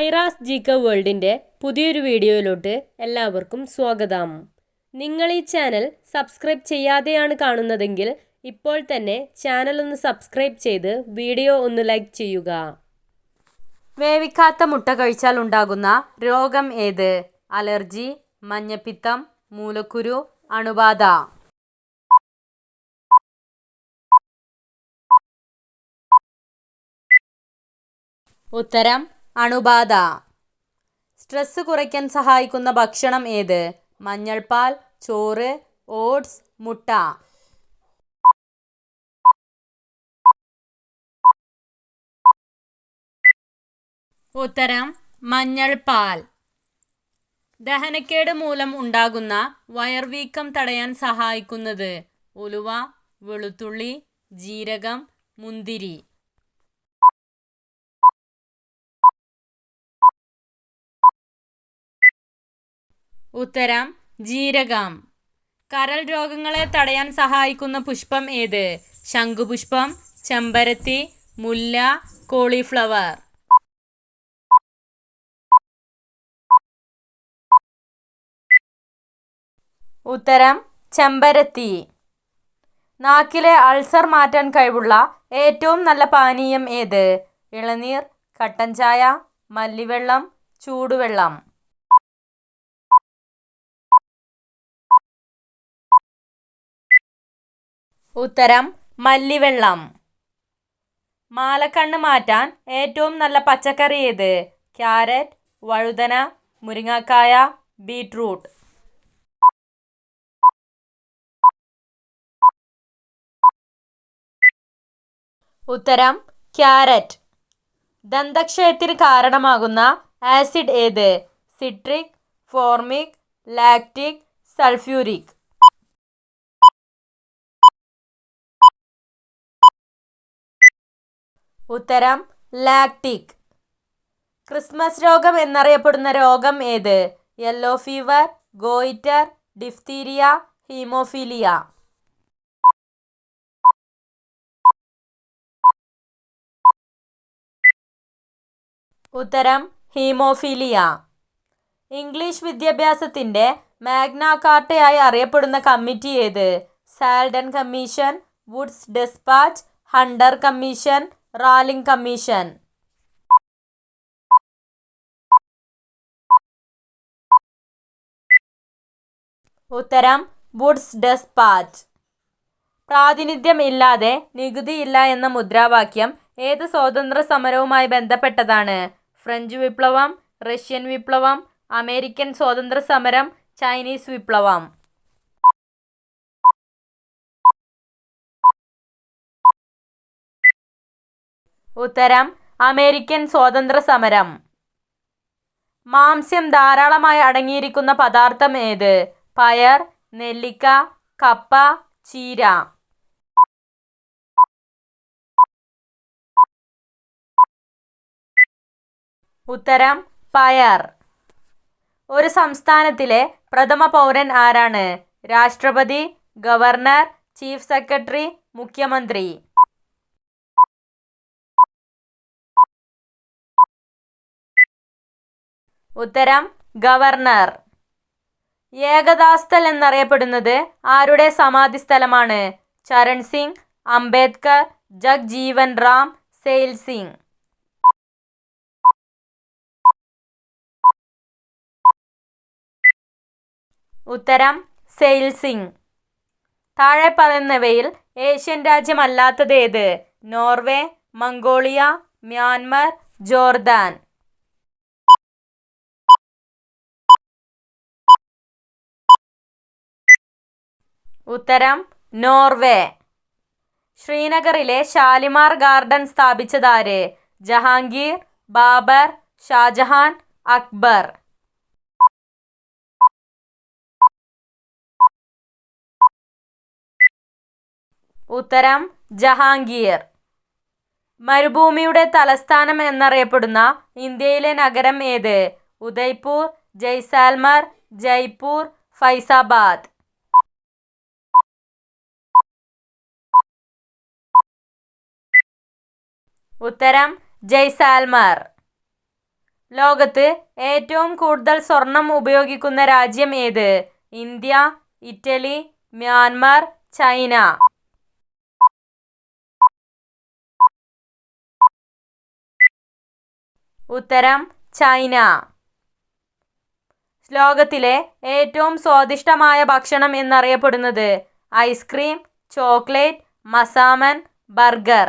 Aira's G K വേൾഡിന്റെ പുതിയൊരു വീഡിയോയിലോട്ട് എല്ലാവർക്കും സ്വാഗതം. നിങ്ങൾ ഈ ചാനൽ സബ്സ്ക്രൈബ് ചെയ്യാതെയാണ് കാണുന്നതെങ്കിൽ ഇപ്പോൾ തന്നെ ചാനൽ ഒന്ന് സബ്സ്ക്രൈബ് ചെയ്ത് വീഡിയോ ഒന്ന് ലൈക്ക് ചെയ്യുക. വേവിക്കാത്ത മുട്ട കഴിച്ചാൽ ഉണ്ടാകുന്ന രോഗം ഏത്? അലർജി മഞ്ഞപ്പിത്തം മൂലക്കുരു അണുബാധ. ഉത്തരം അണുബാധ. സ്ട്രെസ് കുറയ്ക്കാൻ സഹായിക്കുന്ന ഭക്ഷണം ഏത്? മഞ്ഞൾപ്പാൽ ചോറ് ഓട്സ് മുട്ട. ഉത്തരം മഞ്ഞൾപ്പാൽ. ദഹനക്കേട് മൂലം ഉണ്ടാകുന്ന വയർവീക്കം തടയാൻ സഹായിക്കുന്നത് ഉലുവ വെളുത്തുള്ളി ജീരകം മുന്തിരി. ഉത്തരം ജീരകം. കരൾ രോഗങ്ങളെ തടയാൻ സഹായിക്കുന്ന പുഷ്പം ഏത്? ശംഖുപുഷ്പം ചെമ്പരത്തി മുല്ല കോളിഫ്ലവർ. ഉത്തരം ചെമ്പരത്തി. നാക്കിലെ അൾസർ മാറ്റാൻ കഴിവുള്ള ഏറ്റവും നല്ല പാനീയം ഏത്? ഇളനീർ കട്ടൻ ചായ മല്ലിവെള്ളം ചൂടുവെള്ളം. ഉത്തരം മല്ലിവെള്ളം. മാലക്കണ്ണ് മാറ്റാൻ ഏറ്റവും നല്ല പച്ചക്കറി ഏത്? ക്യാരറ്റ് വഴുതന മുരിങ്ങക്കായ ബീട്രൂട്ട്. ഉത്തരം ക്യാരറ്റ്. ദന്തക്ഷയത്തിന് കാരണമാകുന്ന ആസിഡ് ഏത്? സിട്രിക് ഫോർമിക് ലാക്റ്റിക് സൾഫ്യൂരിക് ഉത്തരം ലാക്ടിക്. ക്രിസ്മസ് രോഗം എന്നറിയപ്പെടുന്ന രോഗം ഏത്? Yellow fever goitre diphtheria haemophilia. ഉത്തരം ഹീമോഫീലിയ. ഇംഗ്ലീഷ് വിദ്യാഭ്യാസത്തിന്റെ മാഗ്നാകാർട്ടയായി അറിയപ്പെടുന്ന കമ്മിറ്റി ഏത്? സാൽഡൻ commission Woods despatch Hunter commission റാലിംഗ് commission. ഉത്തരം വുഡ്സ് ഡെസ്പാറ്റ് പ്രാതിനിധ്യം ഇല്ലാതെ നികുതിയില്ല എന്ന മുദ്രാവാക്യം ഏത് സ്വാതന്ത്ര്യ സമരവുമായി ബന്ധപ്പെട്ടതാണ്? ഫ്രഞ്ച് വിപ്ലവം റഷ്യൻ വിപ്ലവം അമേരിക്കൻ സ്വാതന്ത്ര്യ സമരം ചൈനീസ് വിപ്ലവം. ഉത്തരം അമേരിക്കൻ സ്വാതന്ത്ര്യസമരം. മാംസ്യം ധാരാളമായി അടങ്ങിയിരിക്കുന്ന പദാർത്ഥം ഏത്? പയർ നെല്ലിക്ക കപ്പ ചീര. ഉത്തരം പയർ. ഒരു സംസ്ഥാനത്തിലെ പ്രഥമ പൗരൻ ആരാണ്? രാഷ്ട്രപതി ഗവർണർ ചീഫ് സെക്രട്ടറി മുഖ്യമന്ത്രി. ഉത്തരം ഗവർണർ. ഏകദാസ്ഥൽ എന്നറിയപ്പെടുന്നത് ആരുടെ സമാധി സ്ഥലമാണ് ചരൺ സിംഗ് അംബേദ്കർ ജഗ്ജീവൻ റാം സെയിൽ സിംഗ്. ഉത്തരം സെയിൽ സിംഗ്. താഴെ പറയുന്നവയിൽ ഏഷ്യൻ രാജ്യമല്ലാത്തത് ഏത്? Norway Mongolia Myanmar Jordan. ഉത്തരം നോർവേ. ശ്രീനഗറിലെ ഷാലിമാർ ഗാർഡൻ സ്ഥാപിച്ചതാര്? ജഹാംഗീർ ബാബർ ഷാജഹാൻ അക്ബർ. ഉത്തരം ജഹാംഗീർ. മരുഭൂമിയുടെ തലസ്ഥാനം എന്നറിയപ്പെടുന്ന ഇന്ത്യയിലെ നഗരം ഏത്? ഉദയ്പൂർ ജയ്സാൽമർ ജയ്പൂർ ഫൈസാബാദ്. ഉത്തരം ജയ്സാൽമാർ. ലോകത്ത് ഏറ്റവും കൂടുതൽ സ്വർണം ഉപയോഗിക്കുന്ന രാജ്യം ഏത്? India Italy Myanmar China. ഉത്തരം ചൈന. ലോകത്തിലെ ഏറ്റവും സ്വാദിഷ്ടമായ ഭക്ഷണം എന്നറിയപ്പെടുന്നത് ഐസ്ക്രീം ചോക്ലേറ്റ് മസാമൻ ബർഗർ.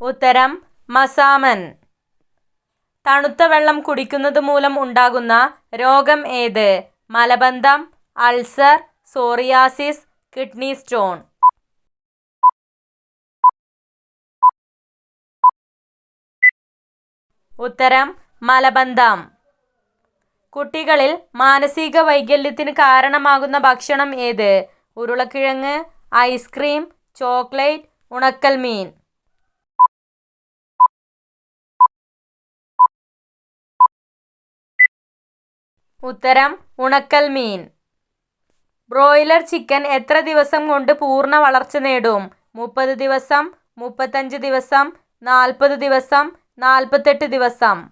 ഉത്തരം മസാമൻ. തണുത്ത വെള്ളം കുടിക്കുന്നത് മൂലം ഉണ്ടാകുന്ന രോഗം ഏത്? മലബന്ധം അൾസർ സോറിയാസിസ് കിഡ്നി സ്റ്റോൺ. ഉത്തരം മലബന്ധം. കുട്ടികളിൽ മാനസിക വൈകല്യത്തിന് കാരണമാകുന്ന ഭക്ഷണം ഏത്? ഉരുളക്കിഴങ്ങ് ഐസ്ക്രീം ചോക്ലേറ്റ് ഉണക്കൽ മീൻ. ഉത്തരം ഉണക്കൽ മീൻ. ബ്രോയിലർ ചിക്കൻ എത്ര ദിവസം കൊണ്ട് പൂർണ വളർച്ച നേടും? മുപ്പത് ദിവസം മുപ്പത്തഞ്ച് ദിവസം നാൽപ്പത് ദിവസം നാൽപ്പത്തെട്ട് ദിവസം.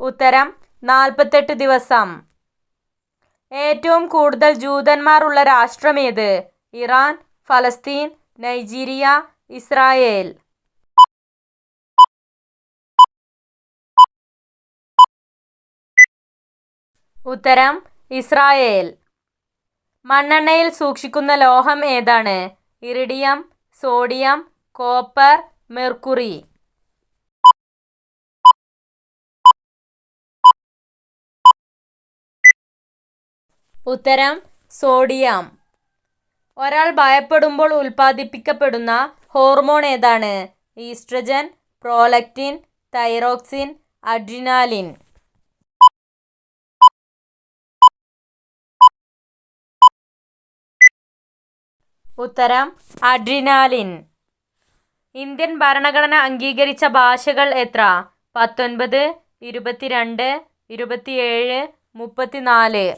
ഉത്തരം നാൽപ്പത്തെട്ട് ദിവസം. ഏറ്റവും കൂടുതൽ ജൂതന്മാരുള്ള രാഷ്ട്രമേത്? ഇറാൻ ഫലസ്തീൻ നൈജീരിയ ഇസ്രായേൽ. ഉത്തരം ഇസ്രായേൽ. മണ്ണെണ്ണയിൽ സൂക്ഷിക്കുന്ന ലോഹം ഏതാണ്? Iridium sodium copper mercury. ഉത്തരം സോഡിയം. ഒരാൾ ഭയപ്പെടുമ്പോൾ ഉൽപ്പാദിപ്പിക്കപ്പെടുന്ന ഹോർമോൺ ഏതാണ്? Oestrogen prolactin thyroxine adrenaline. ഉത്തരം അഡ്രിനാലിൻ. ഇന്ത്യൻ ഭരണഘടന അംഗീകരിച്ച ഭാഷകൾ എത്ര? പത്തൊൻപത് ഇരുപത്തിരണ്ട് ഇരുപത്തിയേഴ് മുപ്പത്തിനാല്.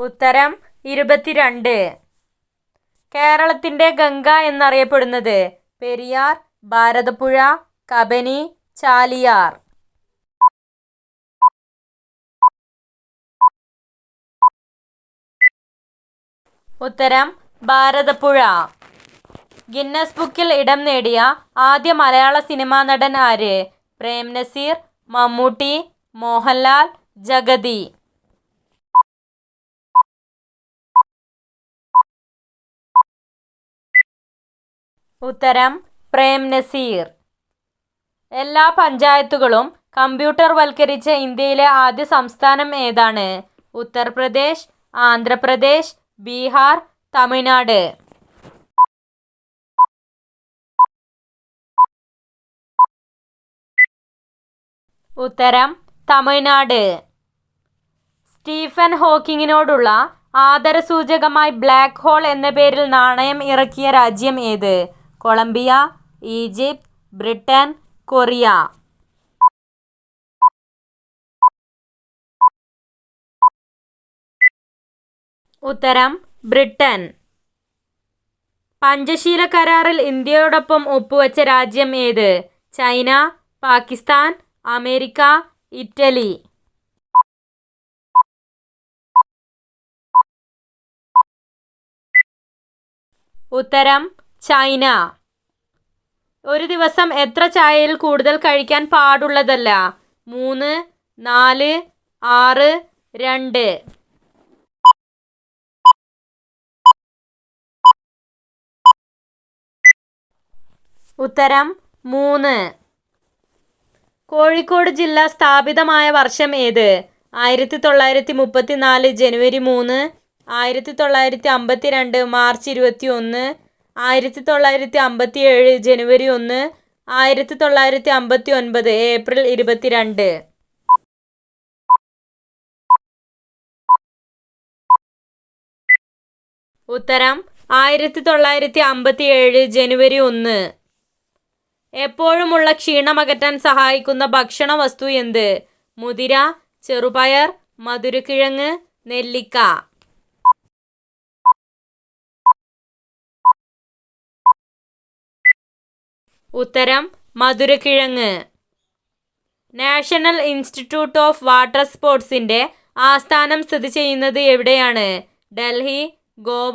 ഉത്തരം ഇരുപത്തിരണ്ട്. കേരളത്തിന്റെ ഗംഗ എന്നറിയപ്പെടുന്നത് പെരിയാർ ഭാരതപ്പുഴ കബനി ചാലിയാർ. ഉത്തരം ഭാരതപ്പുഴ. ഗിന്നസ് ബുക്കിൽ ഇടം നേടിയ ആദ്യ മലയാള സിനിമാ നടൻ ആര്? പ്രേം നസീർ മമ്മൂട്ടി മോഹൻലാൽ ജഗതി. ഉത്തരം പ്രേം നസീർ. എല്ലാ പഞ്ചായത്തുകളും കമ്പ്യൂട്ടർ വൽക്കരിച്ച ഇന്ത്യയിലെ ആദ്യ സംസ്ഥാനം ഏതാണ്? ഉത്തർപ്രദേശ് ആന്ധ്രാപ്രദേശ് ബീഹാർ തമിഴ്നാട്. ഉത്തരം തമിഴ്നാട്. സ്റ്റീഫൻ ഹോക്കിങ്ങിനോടുള്ള ആദരസൂചകമായി ബ്ലാക്ക് ഹോൾ എന്ന പേരിൽ നാണയം ഇറക്കിയ രാജ്യം ഏത്? Colombia Egypt Britain Korea. ഉത്തരം ബ്രിട്ടൻ. പഞ്ചശീല കരാറിൽ ഇന്ത്യയോടൊപ്പം ഒപ്പുവെച്ച രാജ്യം ഏത്? China Pakistan America Italy. ഉത്തരം ചൈന. ഒരു ദിവസം എത്ര ചായയിൽ കൂടുതൽ കഴിക്കാൻ പാടുള്ളതല്ല? മൂന്ന് നാല് ആറ് രണ്ട്. ഉത്തരം മൂന്ന്. കോഴിക്കോട് ജില്ല സ്ഥാപിതമായ വർഷം ഏത്? ആയിരത്തി തൊള്ളായിരത്തി മുപ്പത്തി നാല് ജനുവരി മൂന്ന് ആയിരത്തി തൊള്ളായിരത്തി അമ്പത്തി രണ്ട് മാർച്ച് ഇരുപത്തി ഒന്ന് ആയിരത്തി തൊള്ളായിരത്തി അമ്പത്തി ഏഴ് ജനുവരി ഒന്ന് ആയിരത്തി തൊള്ളായിരത്തി അമ്പത്തി ഒൻപത് ഏപ്രിൽ ഇരുപത്തി രണ്ട് ഉത്തരം ആയിരത്തി തൊള്ളായിരത്തി അമ്പത്തി ഏഴ് ജനുവരി ഒന്ന്. എപ്പോഴുമുള്ള ക്ഷീണമകറ്റാൻ സഹായിക്കുന്ന ഭക്ഷണ വസ്തു എന്ത്? മുതിര ചെറുപയർ മധുരക്കിഴങ്ങ് നെല്ലിക്ക. ഉത്തരം മധുരക്കിഴങ്ങ്. നാഷണൽ ഇൻസ്റ്റിറ്റ്യൂട്ട് ഓഫ് വാട്ടർ സ്പോർട്സിന്റെ ആസ്ഥാനം സ്ഥിതി ചെയ്യുന്നത് എവിടെയാണ്? ഡൽഹി ഗോവ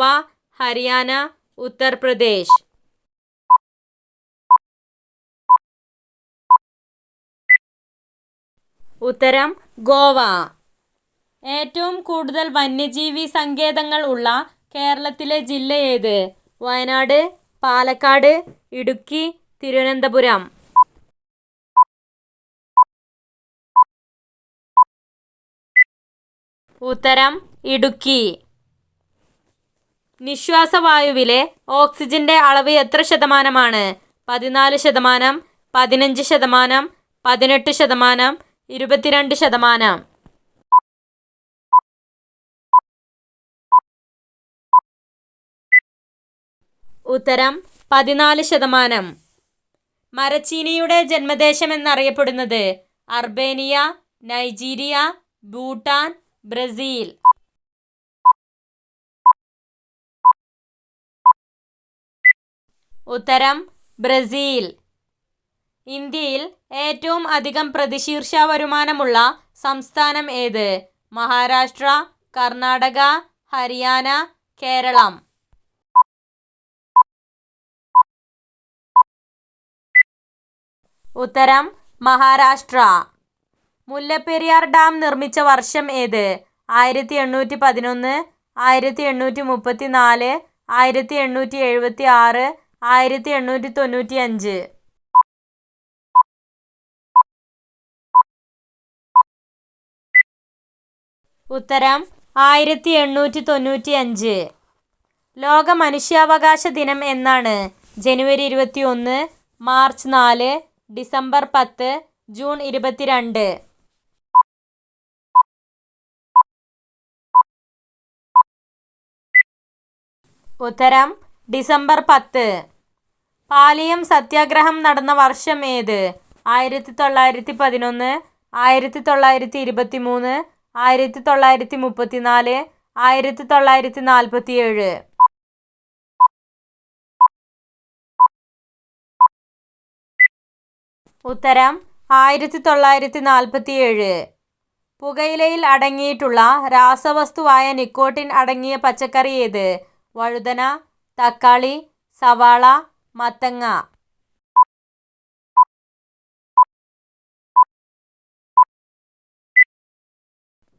ഹരിയാന ഉത്തർപ്രദേശ്. ഉത്തരം ഗോവ. ഏറ്റവും കൂടുതൽ വന്യജീവി സങ്കേതങ്ങൾ ഉള്ള കേരളത്തിലെ ജില്ല ഏത്? വയനാട് പാലക്കാട് ഇടുക്കി തിരുവനന്തപുരം. ഉത്തരം ഇടുക്കി. നിശ്വാസവായുവിലെ ഓക്സിജന്റെ അളവ് എത്ര ശതമാനമാണ്? പതിനാല് ശതമാനം പതിനഞ്ച് ശതമാനം പതിനെട്ട് ശതമാനം ഇരുപത്തിരണ്ട് ശതമാനം. ഉത്തരം പതിനാല് ശതമാനം. മരച്ചീനിയുടെ ജന്മദേശം എന്നറിയപ്പെടുന്നത് അർബേനിയ നൈജീരിയ ഭൂട്ടാൻ ബ്രസീൽ. ഉത്തരം ബ്രസീൽ. ഇന്ത്യയിൽ ഏറ്റവും അധികം പ്രതിശീർഷ വരുമാനമുള്ള സംസ്ഥാനം ഏത്? മഹാരാഷ്ട്ര കർണാടക ഹരിയാന കേരളം. ഉത്തരം മഹാരാഷ്ട്ര. മുല്ലപ്പെരിയാർ ഡാം നിർമ്മിച്ച വർഷം ഏത്? ആയിരത്തി എണ്ണൂറ്റി പതിനൊന്ന് ആയിരത്തി എണ്ണൂറ്റി മുപ്പത്തി നാല് ആയിരത്തി എണ്ണൂറ്റി എഴുപത്തി ആറ് ആയിരത്തി എണ്ണൂറ്റി തൊണ്ണൂറ്റി അഞ്ച് ഉത്തരം ആയിരത്തി എണ്ണൂറ്റി തൊണ്ണൂറ്റി അഞ്ച് ലോക മനുഷ്യാവകാശ ദിനം എന്നാണ് ജനുവരി ഇരുപത്തി ഒന്ന് മാർച്ച് നാല് ഡിസംബർ പത്ത് ജൂൺ ഇരുപത്തിരണ്ട്. ഉത്തരം ഡിസംബർ പത്ത്. പാലിയം സത്യാഗ്രഹം നടന്ന വർഷം ഏത്? ആയിരത്തി തൊള്ളായിരത്തി പതിനൊന്ന് ആയിരത്തി തൊള്ളായിരത്തി ഇരുപത്തി മൂന്ന് ആയിരത്തി തൊള്ളായിരത്തി മുപ്പത്തിനാല് ആയിരത്തി തൊള്ളായിരത്തി നാൽപ്പത്തി ഏഴ് ഉത്തരം ആയിരത്തി തൊള്ളായിരത്തി നാൽപ്പത്തി ഏഴ് പുകയിലയിൽ അടങ്ങിയിട്ടുള്ള രാസവസ്തുവായ നിക്കോട്ടിൻ അടങ്ങിയ പച്ചക്കറി ഏത്? വഴുതന തക്കാളി സവാള മത്തങ്ങ.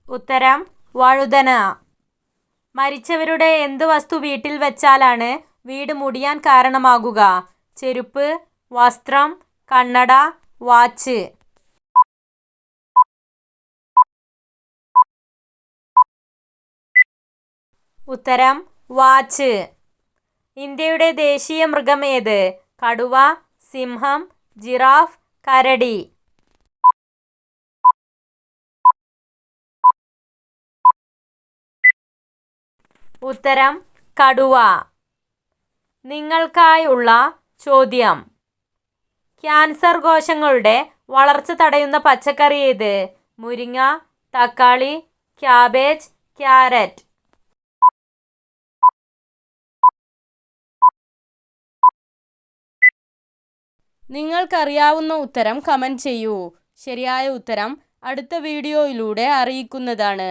ഉത്തരം വഴുതന മരിച്ചവരുടെ എന്ത് വസ്തു വീട്ടിൽ വെച്ചാലാണ് വീട് മുടിയാൻ കാരണമാകുക? ചെരുപ്പ് വസ്ത്രം കണ്ണട വാച്ച്. ഉത്തരം വാച്ച്. ഇന്ത്യയുടെ ദേശീയ മൃഗം ഏത്? കടുവ സിംഹം ജിറാഫ് കരടി. ഉത്തരം കടുവ. നിങ്ങൾക്കായുള്ള ചോദ്യം. ക്യാൻസർ കോശങ്ങളുടെ വളർച്ച തടയുന്ന പച്ചക്കറി ഏത്? മുരിങ്ങ തക്കാളി ക്യാബേജ് ക്യാരറ്റ്. നിങ്ങൾക്കറിയാവുന്ന ഉത്തരം കമന്റ് ചെയ്യൂ. ശരിയായ ഉത്തരം അടുത്ത വീഡിയോയിലൂടെ അറിയിക്കുന്നതാണ്.